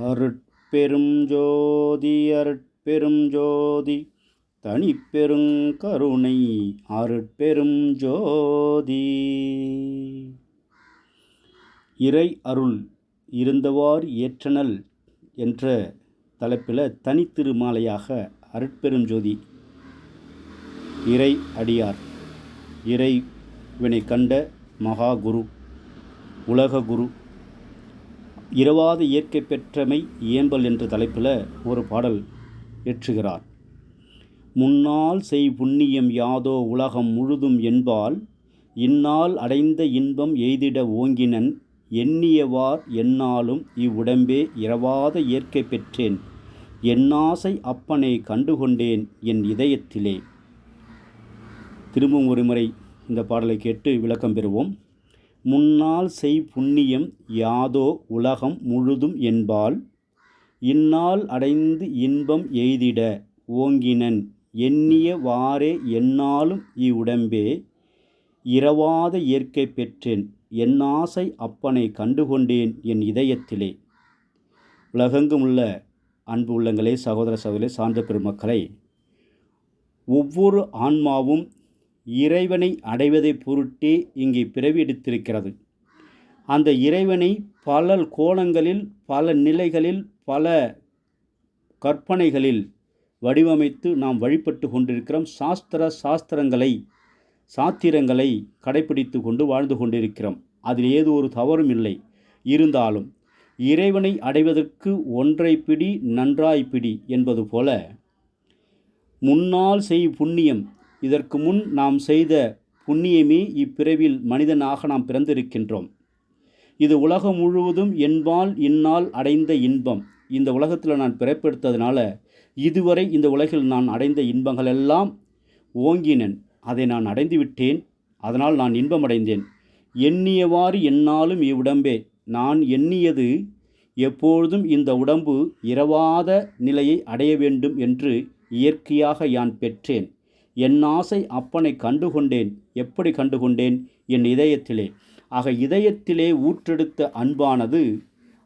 அருட்பெரும் ஜோதி அருட்பெரும் ஜோதி தனிப்பெரும் கருணை அருட்பெரும் ஜோதி. இறை அருள் இருந்தவாறு ஏற்றனல் என்ற தலைப்பில் தனித்திருமாலையாக அருட்பெரும் ஜோதி இறை அடியார் இறைவினை கண்ட மகா குரு உலக குரு இரவாத இயற்கை பெற்றமை இயம்பல் என்ற தலைப்பில் ஒரு பாடல் ஏற்றுகிறார் முன்னால் செய் புண்ணியம் யாதோ உலகம் முழுதும் என்பால் இந்நாள் அடைந்த இன்பம் எய்திட ஓங்கினன் எண்ணியவார் என்னாலும் இவ்வுடம்பே இரவாத இயற்கை பெற்றேன் என்னாசை அப்பனை கண்டுகொண்டேன் என் இதயத்திலே. திரும்பவும் ஒருமுறை இந்த பாடலை கேட்டு விளக்கம் பெறுவோம். முன்னால் செய் புண்ணியம் யாதோ உலகம் முழுதும் என்பால் இந்நாள் அடைந்து இன்பம் எய்திட ஓங்கினன். எண்ணிய வாறே எந்நாளும் இவ்வுடம்பே இரவாத இயற்கை பெற்றேன். என் ஆசை அப்பனை கண்டுகொண்டேன் என் இதயத்திலே. உலகெங்கும் உள்ள அன்பு உள்ளங்களே சகோதர சகோதரே சான்ற பெருமக்களை ஒவ்வொரு ஆன்மாவும் இறைவனை அடைவதை பொருட்டே இங்கே பிறவி எடுத்திருக்கிறது. அந்த இறைவனை பல கோணங்களில் பல நிலைகளில் பல கற்பனைகளில் வடிவமைத்து நாம் வழிபட்டு கொண்டிருக்கிறோம். சாஸ்திர சாஸ்திரங்களை சாத்திரங்களை கடைபிடித்து கொண்டு வாழ்ந்து கொண்டிருக்கிறோம். அதில் ஏது ஒரு தவறும் இல்லை. இருந்தாலும் இறைவனை அடைவதற்கு ஒன்றை பிடி நன்றாய் பிடி என்பது போல முன்னால் செய் புண்ணியம் இதற்கு முன் நாம் செய்த புண்ணியமே இப்பிறவில் மனிதனாக நாம் பிறந்திருக்கின்றோம். இது உலகம் முழுவதும் என்பால் இந்நாள் அடைந்த இன்பம். இந்த உலகத்தில் நான் பிறப்பெடுத்ததுனால இதுவரை இந்த உலகில் நான் அடைந்த இன்பங்கள் எல்லாம் ஓங்கினன். அதை நான் அடைந்து விட்டேன். அதனால் நான் இன்பம் அடைந்தேன் எண்ணியவாறு என்னாலும் இவ்வுடம்பே. நான் எண்ணியது எப்பொழுதும் இந்த உடம்பு இரவாத நிலையை அடைய வேண்டும் என்று இயற்கையாக யான் பெற்றேன். என் ஆசை அப்பனை கண்டுகொண்டேன். எப்படி கண்டுகொண்டேன்? என் இதயத்திலே. ஆக இதயத்திலே ஊற்றெடுத்த அன்பானது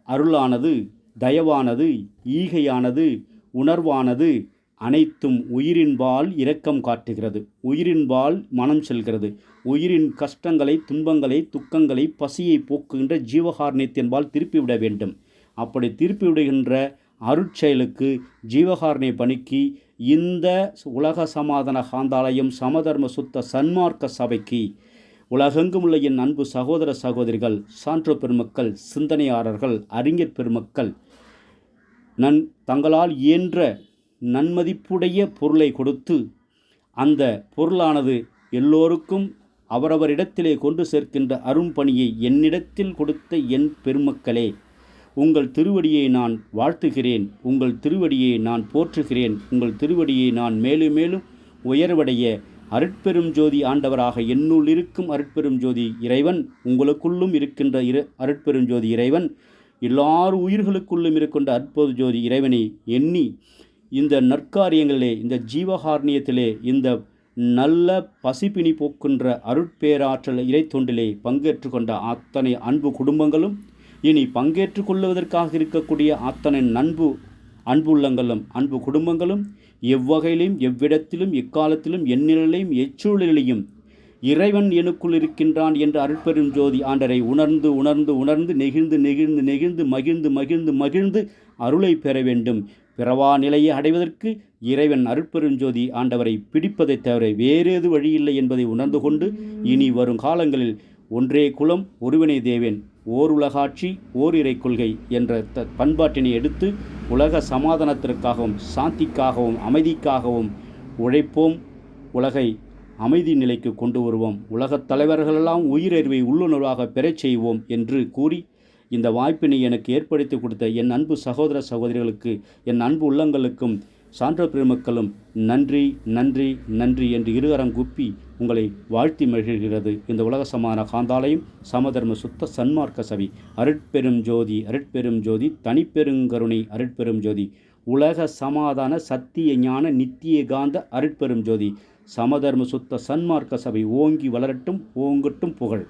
அருளானது தயவானது ஈகையானது உணர்வானது அனைத்தும் உயிரின்பால் இரக்கம் காட்டுகிறது. உயிரின்பால் மனம் செல்கிறது. உயிரின் கஷ்டங்களை துன்பங்களை துக்கங்களை பசியை போக்குகின்ற ஜீவகாரணியத்தின்பால் திருப்பிவிட வேண்டும். அப்படி திருப்பிவிடுகின்ற அருட்செயலுக்கு ஜீவகாரணை பணிக்கு இந்த உலக சமாதான காந்தாலயம் சமதர்ம சுத்த சன்மார்க்க சபைக்கு. உலகெங்கும் உள்ள என் அன்பு சகோதர சகோதரிகள் சான்றோ பெருமக்கள் சிந்தனையாளர்கள் அறிஞர் பெருமக்கள் நன் தங்களால் இயன்ற நன்மதிப்புடைய பொருளை கொடுத்து அந்த பொருளானது எல்லோருக்கும் அவரவரிடத்திலே கொண்டு சேர்க்கின்ற அரும்பணியை என்னிடத்தில் கொடுத்த என் பெருமக்களே. உங்கள் திருவடியை நான் வாழ்த்துகிறேன் உங்கள் திருவடியை நான் போற்றுகிறேன் உங்கள் திருவடியை நான் மேலும் மேலும் உயர்வடைய அருட்பெரும் ஜோதி ஆண்டவராக என்னுள் இருக்கும் அருட்பெரும் ஜோதி இறைவன் உங்களுக்குள்ளும் இருக்கின்ற இரு அருட்பெரும் ஜோதி இறைவன் எல்லார் உயிர்களுக்குள்ளும் இருக்கின்ற அற்புத ஜோதி இறைவனை எண்ணி இந்த நற்காரியங்களிலே இந்த ஜீவகாரணியத்திலே இந்த நல்ல பசிப்பினி போக்கின்ற அருட்பேராற்றல் இறை தொண்டிலே பங்கேற்று கொண்ட அத்தனை அன்பு குடும்பங்களும் இனி பங்கேற்று கொள்வதற்காக இருக்கக்கூடிய அத்தனை நண்பு அன்புள்ளங்களும் அன்பு குடும்பங்களும் எவ்வகையிலும் எவ்விடத்திலும் எக்காலத்திலும் எந்நிலையிலும் எச்சூழலையும் இறைவன் எனக்குள் இருக்கின்றான் என்று அருட்பெரும் ஜோதி ஆண்டரை உணர்ந்து உணர்ந்து உணர்ந்து நெகிழ்ந்து நெகிழ்ந்து நெகிழ்ந்து மகிழ்ந்து மகிழ்ந்து மகிழ்ந்து அருளை பெற வேண்டும். பிறவா நிலையை அடைவதற்கு இறைவன் அருட்பெருஞ்சோதி ஆண்டவரை பிடிப்பதைத் தவிர வேறேது வழியில்லை என்பதை உணர்ந்து கொண்டு இனி வரும் காலங்களில் ஒன்றே குலம் ஒருவனே தேவன். ஓர் உலகாட்சி ஓர் இறை கொள்கை என்ற த பண்பாட்டினை எடுத்து உலக சமாதானத்திற்காகவும் சாந்திக்காகவும் அமைதிக்காகவும் உழைப்போம். உலகை அமைதி நிலைக்கு கொண்டு வருவோம். உலகத் தலைவர்களெல்லாம் உயிரறிவை உள்ளுணர்வாக பெறச் செய்வோம் என்று கூறி இந்த வாய்ப்பினை எனக்கு ஏற்படுத்தி கொடுத்த என் அன்பு சகோதர சகோதரிகளுக்கு என் அன்பு உள்ளங்களுக்கும் சான்ற பெருமக்களும் நன்றி நன்றி நன்றி என்று இருகரம் குப்பி உங்களை வாழ்த்தி மகிழ்கிறது. இந்த உலக சமான காந்தாலயம் சமதர்ம சுத்த சன்மார்க்க சபை அருட்பெரும் ஜோதி அருட்பெரும் ஜோதி தனிப்பெருங்கருணை அருட்பெரும் ஜோதி உலக சமாதான சத்திய ஞான நித்திய காந்த அருட்பெரும் ஜோதி சமதர்ம சுத்த சன்மார்க்க சபை ஓங்கி வளரட்டும் ஓங்கட்டும் புகழ்.